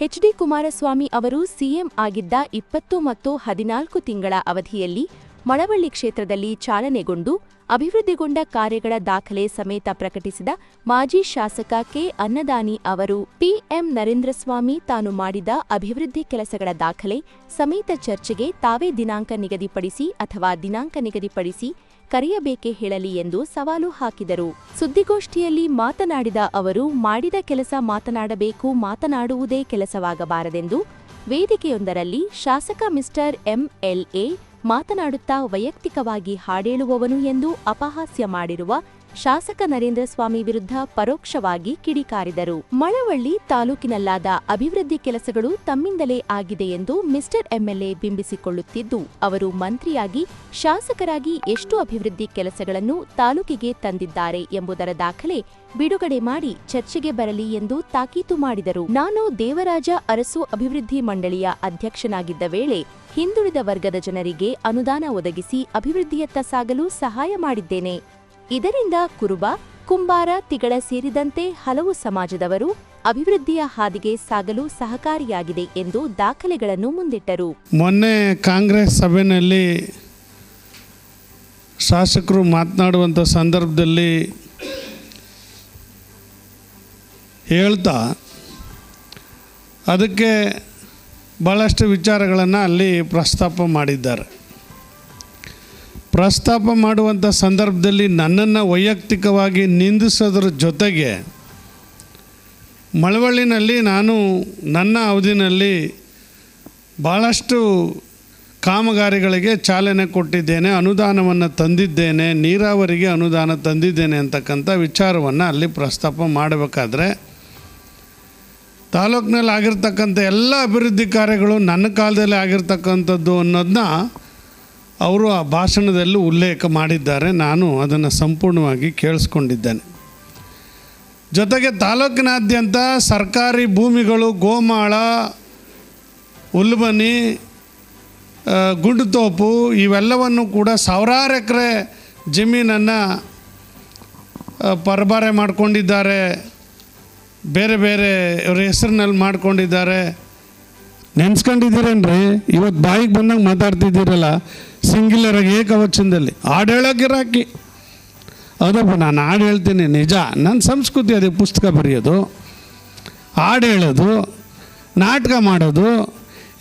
HD Kumaraswamy ಅವರು CM ಆಗಿದ್ದ ಇಪ್ಪತ್ತು ಮತ್ತು ಹದಿನಾಲ್ಕು ತಿಂಗಳ ಅವಧಿಯಲ್ಲಿ ಮಳವಳ್ಳಿ ಕ್ಷೇತ್ರದಲ್ಲಿ ಚಾಲನೆಗೊಂಡು ಅಭಿವೃದ್ಧಿಗೊಂಡ ಕಾರ್ಯಗಳ ದಾಖಲೆ ಸಮೇತ ಪ್ರಕಟಿಸಿದ ಮಾಜಿ ಶಾಸಕ ಕೆ ಅನ್ನದಾನಿ ಅವರು, ಪಿಎಂ ನರೇಂದ್ರಸ್ವಾಮಿ ತಾನು ಮಾಡಿದ ಅಭಿವೃದ್ಧಿ ಕೆಲಸಗಳ ದಾಖಲೆ ಸಮೇತ ಚರ್ಚೆಗೆ ತಾವೇ ದಿನಾಂಕ ನಿಗದಿಪಡಿಸಿ ಅಥವಾ ದಿನಾಂಕ ನಿಗದಿಪಡಿಸಿ ಕರೆಯಬೇಕೆ ಹೇಳಲಿ ಎಂದು ಸವಾಲು ಹಾಕಿದರು. ಸುದ್ದಿಗೋಷ್ಠಿಯಲ್ಲಿ ಮಾತನಾಡಿದ ಅವರು, ಮಾಡಿದ ಕೆಲಸ ಮಾತನಾಡಬೇಕು, ಮಾತನಾಡುವುದೇ ಕೆಲಸವಾಗಬಾರದೆಂದು ವೇದಿಕೆಯೊಂದರಲ್ಲಿ ಶಾಸಕ ಮಿಸ್ಟರ್ ಎಂಎಲ್ಎ ಮಾತನಾಡುತ್ತಾ ವೈಯಕ್ತಿಕವಾಗಿ ಹಾಡೇಳುವವನು ಎಂದು ಅಪಹಾಸ್ಯ ಮಾಡಿರುವ ಶಾಸಕ ನರೇಂದ್ರ ಸ್ವಾಮಿ ವಿರುದ್ಧ ಪರೋಕ್ಷವಾಗಿ ಕಿಡಿಕಾರಿದರು. ಮಳವಳ್ಳಿ ತಾಲೂಕಿನಲ್ಲಾದ ಅಭಿವೃದ್ಧಿ ಕೆಲಸಗಳು ತಮ್ಮಿಂದಲೇ ಆಗಿದೆ ಎಂದು ಮಿಸ್ಟರ್ ಎಂಎಲ್ಎ ಬಿಂಬಿಸಿಕೊಳ್ಳುತ್ತಿದ್ದು, ಅವರು ಮಂತ್ರಿಯಾಗಿ ಶಾಸಕರಾಗಿ ಎಷ್ಟು ಅಭಿವೃದ್ಧಿ ಕೆಲಸಗಳನ್ನು ತಾಲೂಕಿಗೆ ತಂದಿದ್ದಾರೆ ಎಂಬುದರ ದಾಖಲೆ ಬಿಡುಗಡೆ ಮಾಡಿ ಚರ್ಚೆಗೆ ಬರಲಿ ಎಂದು ತಾಕೀತು ಮಾಡಿದರು. ನಾನು ದೇವರಾಜ ಅರಸು ಅಭಿವೃದ್ಧಿ ಮಂಡಳಿಯ ಅಧ್ಯಕ್ಷನಾಗಿದ್ದ ವೇಳೆ ಹಿಂದುಳಿದ ವರ್ಗದ ಜನರಿಗೆ ಅನುದಾನ ಒದಗಿಸಿ ಅಭಿವೃದ್ಧಿಯತ್ತ ಸಾಗಲು ಸಹಾಯ ಮಾಡಿದ್ದೇನೆ. ಇದರಿಂದ ಕುರುಬ, ಕುಂಬಾರ, ತಿಗಳ ಸೇರಿದಂತೆ ಹಲವು ಸಮಾಜದವರು ಅಭಿವೃದ್ಧಿಯ ಹಾದಿಗೆ ಸಾಗಲು ಸಹಕಾರಿಯಾಗಿದೆ ಎಂದು ದಾಖಲೆಗಳನ್ನು ಮುಂದಿಟ್ಟರು. ಮೊನ್ನೆ ಕಾಂಗ್ರೆಸ್ ಸಭೆಯಲ್ಲಿ ಶಾಸಕರು ಮಾತನಾಡುವಂಥ ಸಂದರ್ಭದಲ್ಲಿ ಹೇಳ್ತಾ, ಅದಕ್ಕೆ ಭಾಳಷ್ಟು ವಿಚಾರಗಳನ್ನು ಅಲ್ಲಿ ಪ್ರಸ್ತಾಪ ಮಾಡಿದ್ದಾರೆ. ಪ್ರಸ್ತಾಪ ಮಾಡುವಂಥ ಸಂದರ್ಭದಲ್ಲಿ ನನ್ನನ್ನು ವೈಯಕ್ತಿಕವಾಗಿ ನಿಂದಿಸೋದ್ರ ಜೊತೆಗೆ ಮಳವಳ್ಳಿನಲ್ಲಿ ನಾನು ನನ್ನ ಅವಧಿನಲ್ಲಿ ಭಾಳಷ್ಟು ಕಾಮಗಾರಿಗಳಿಗೆ ಚಾಲನೆ ಕೊಟ್ಟಿದ್ದೇನೆ, ಅನುದಾನವನ್ನು ತಂದಿದ್ದೇನೆ, ನೀರಾವರಿಗೆ ಅನುದಾನ ತಂದಿದ್ದೇನೆ ಅಂತಕ್ಕಂಥ ವಿಚಾರವನ್ನು ಅಲ್ಲಿ ಪ್ರಸ್ತಾಪ ಮಾಡಬೇಕಾದ್ರೆ ತಾಲೂಕಿನಲ್ಲಿ ಆಗಿರ್ತಕ್ಕಂಥ ಎಲ್ಲ ಅಭಿವೃದ್ಧಿ ಕಾರ್ಯಗಳು ನನ್ನ ಕಾಲದಲ್ಲಿ ಆಗಿರ್ತಕ್ಕಂಥದ್ದು ಅನ್ನೋದನ್ನ ಅವರು ಆ ಭಾಷಣದಲ್ಲೂ ಉಲ್ಲೇಖ ಮಾಡಿದ್ದಾರೆ. ನಾನು ಅದನ್ನು ಸಂಪೂರ್ಣವಾಗಿ ಕೇಳಿಸ್ಕೊಂಡಿದ್ದೇನೆ. ಜೊತೆಗೆ ತಾಲೂಕಿನಾದ್ಯಂತ ಸರ್ಕಾರಿ ಭೂಮಿಗಳು ಗೋಮಾಳ, ಉಲ್ಬನಿ ಗುಂಡುತೋಪು ಇವೆಲ್ಲವನ್ನು ಕೂಡ ಸಾವಿರಾರು ಎಕರೆ ಜಮೀನನ್ನು ಪರಬಾರೆ ಮಾಡಿಕೊಂಡಿದ್ದಾರೆ. ಬೇರೆ ಬೇರೆ ಇವ್ರ ಹೆಸರಿನಲ್ಲಿ ಮಾಡ್ಕೊಂಡಿದ್ದಾರೆ. ನೆನ್ಸ್ಕೊಂಡಿದ್ದೀರೇನ್ರಿ? ಇವತ್ತು ಬಾಯಿಗೆ ಬಂದಂಗೆ ಮಾತಾಡ್ತಿದ್ದೀರಲ್ಲ. ಸಿಂಗಿಲರಾಗಿ ಏಕವಚನದಲ್ಲಿ ಹಾಡು ರಾಕಿ ಹೌದಪ್ಪ ನಾನು ಹಾಡು ಹೇಳ್ತೀನಿ ನಿಜ. ನನ್ನ ಸಂಸ್ಕೃತಿ ಅದೇ ಪುಸ್ತಕ ಬರೆಯೋದು ಹಾಡು ಹೇಳೋದು ನಾಟಕ ಮಾಡೋದು.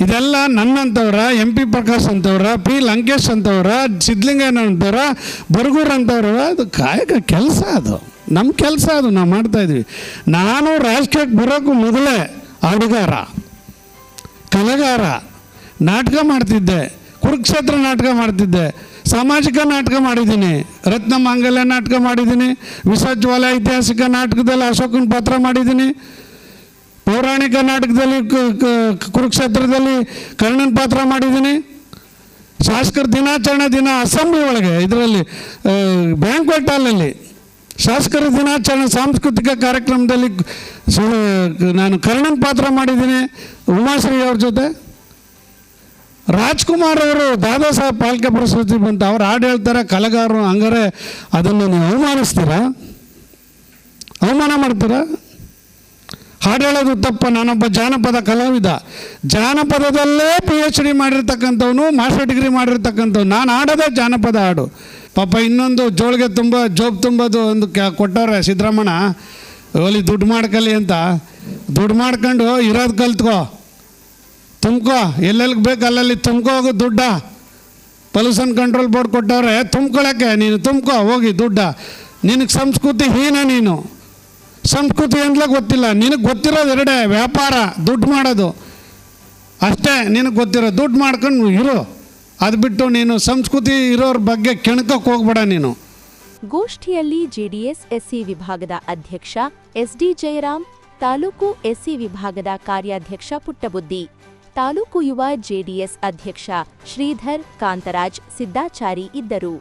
ಇದೆಲ್ಲ ನನ್ನಂಥವ್ರ, ಎಂ ಪಿ ಪ್ರಕಾಶ್ ಅಂತವ್ರ ಪಿ ಲಂಕೇಶ್ ಅಂತವ್ರ ಸಿದ್ಧಲಿಂಗಯ್ಯನ ಅಂತವ್ರ ಬರಗೂರ್ ಅಂತವ್ರ ಅದು ಕಾಯಕ ಕೆಲಸ ಅದು. ನಮ್ಮ ಕೆಲಸ ಅದು, ನಾವು ಮಾಡ್ತಾಯಿದ್ವಿ ನಾನು ರಾಜಕೀಯಕ್ಕೆ ಬರೋಕ್ಕೂ ಮೊದಲೇ ಹಾಡುಗಾರ ಕಲೆಗಾರ, ನಾಟಕ ಮಾಡ್ತಿದ್ದೆ. ಕುರುಕ್ಷೇತ್ರ ನಾಟಕ ಮಾಡ್ತಿದ್ದೆ. ಸಾಮಾಜಿಕ ನಾಟಕ ಮಾಡಿದ್ದೀನಿ. ರತ್ನ ಮಾಂಗಲ್ಯ ನಾಟಕ ಮಾಡಿದ್ದೀನಿ. ವಿಸಜ್ವಾಲ ಐತಿಹಾಸಿಕ ನಾಟಕದಲ್ಲಿ ಅಶೋಕನ ಪಾತ್ರ ಮಾಡಿದ್ದೀನಿ. ಪೌರಾಣಿಕ ನಾಟಕದಲ್ಲಿ ಕುರುಕ್ಷೇತ್ರದಲ್ಲಿ ಕರ್ಣನ ಪಾತ್ರ ಮಾಡಿದ್ದೀನಿ. ಶಾಸಕರ ದಿನಾಚರಣೆ ದಿನ ಅಸೆಂಬ್ಲಿ ಒಳಗೆ, ಇದರಲ್ಲಿ ಬ್ಯಾಂಕ್ವೆಟ್ ಹಾಲಲ್ಲಿ ಶಾಸಕರ ದಿನಾಚರಣೆ ಸಾಂಸ್ಕೃತಿಕ ಕಾರ್ಯಕ್ರಮದಲ್ಲಿ ನಾನು ಕರ್ಣನ ಪಾತ್ರ ಮಾಡಿದ್ದೀನಿ. ಉಮಾಶ್ರೀ ಅವ್ರ ಜೊತೆ. ರಾಜ್ಕುಮಾರ್ ಅವರು ದಾದಾ ಸಾಹೇಬ್ ಪಾಲ್ಕೆ ಪ್ರಶಸ್ತಿ ಬಂತು. ಅವ್ರು ಹಾಡು ಹೇಳ್ತಾರೆ, ಕಲೆಗಾರರು ಹಂಗಾರೆ ಅದನ್ನು ನೀವು ಅವಮಾನಿಸ್ತೀರಾ? ಅವಮಾನ ಮಾಡ್ತೀರಾ? ಹಾಡು ಹೇಳೋದು ತಪ್ಪ. ನಾನೊಬ್ಬ ಜಾನಪದ ಕಲಾವಿದ. ಜಾನಪದದಲ್ಲೇ ಪಿ ಎಚ್ ಡಿ ಮಾಡಿರ್ತಕ್ಕಂಥವನು ಮಾಸ್ಟರ್ ಡಿಗ್ರಿ ಮಾಡಿರ್ತಕ್ಕಂಥವ್ನು. ನಾನು ಹಾಡೋದೇ ಜಾನಪದ ಹಾಡು. ಪಾಪ ಇನ್ನೊಂದು ಜೋಳಿಗೆ ತುಂಬ, ಜೋಬ್ ತುಂಬೋದು ಒಂದು ಕ್ಯಾ ಕೊಟ್ಟವ್ರೆ ಸಿದ್ದರಾಮಣ್ಣ ಓಲಿ ದುಡ್ಡು ಮಾಡ್ಕಲಿ ಅಂತ. ದುಡ್ಡು ಮಾಡ್ಕೊಂಡು ಇರೋದು ಕಲ್ತ್ಕೋ. ತುಂಬ್ಕೋ ಎಲ್ಲೆಲ್ಲಿಗೆ ಬೇಕು ಅಲ್ಲಲ್ಲಿ ತುಂಬ್ಕೋ ಹೋಗು ದುಡ್ಡ. ಪೊಲ್ಯೂಷನ್ ಕಂಟ್ರೋಲ್ ಬೋರ್ಡ್ ಕೊಟ್ಟವ್ರೆ ತುಂಬ್ಕೊಳಕ್ಕೆ ನೀನು ತುಂಬ್ಕೋ ಹೋಗಿ ದುಡ್ಡ. ನಿನಗೆ ಸಂಸ್ಕೃತಿ ಹೀನ ನೀನು. ಸಂಸ್ಕೃತಿ ಅಂತಲೇ ಗೊತ್ತಿಲ್ಲ, ನಿನಗೆ ಗೊತ್ತಿರೋದು ಎರಡೇ, ವ್ಯಾಪಾರ, ದುಡ್ಡು ಮಾಡೋದು. ಅಷ್ಟೇ, ನಿನಗೆ ಗೊತ್ತಿರೋ ದುಡ್ಡು ಮಾಡ್ಕೊಂಡು ಇರು. ಅದು ಬಿಟ್ಟು ನೀನು ಸಂಸ್ಕೃತಿ ಇರೋರ ಬಗ್ಗೆ ಕೆಣಕಕ್ಕೆ ಹೋಗ್ಬೇಡ ನೀನು. ಗೋಷ್ಠಿಯಲ್ಲಿ ಜೆಡಿಎಸ್, ಎಸ್ಸಿ ವಿಭಾಗದ ಅಧ್ಯಕ್ಷ ಎಸ್ಡಿ ಜಯರಾಮ್, ತಾಲೂಕು ಎಸ್ಸಿ ವಿಭಾಗದ ಕಾರ್ಯಾಧ್ಯಕ್ಷ ಪುಟ್ಟಬುದ್ದಿ ತಾಲೂಕು ಯುವ ಜೆಡಿಎಸ್ ಅಧ್ಯಕ್ಷ ಶ್ರೀಧರ್ ಕಾಂತರಾಜ್ ಸಿದ್ದಾಚಾರಿ ಇದ್ದರು.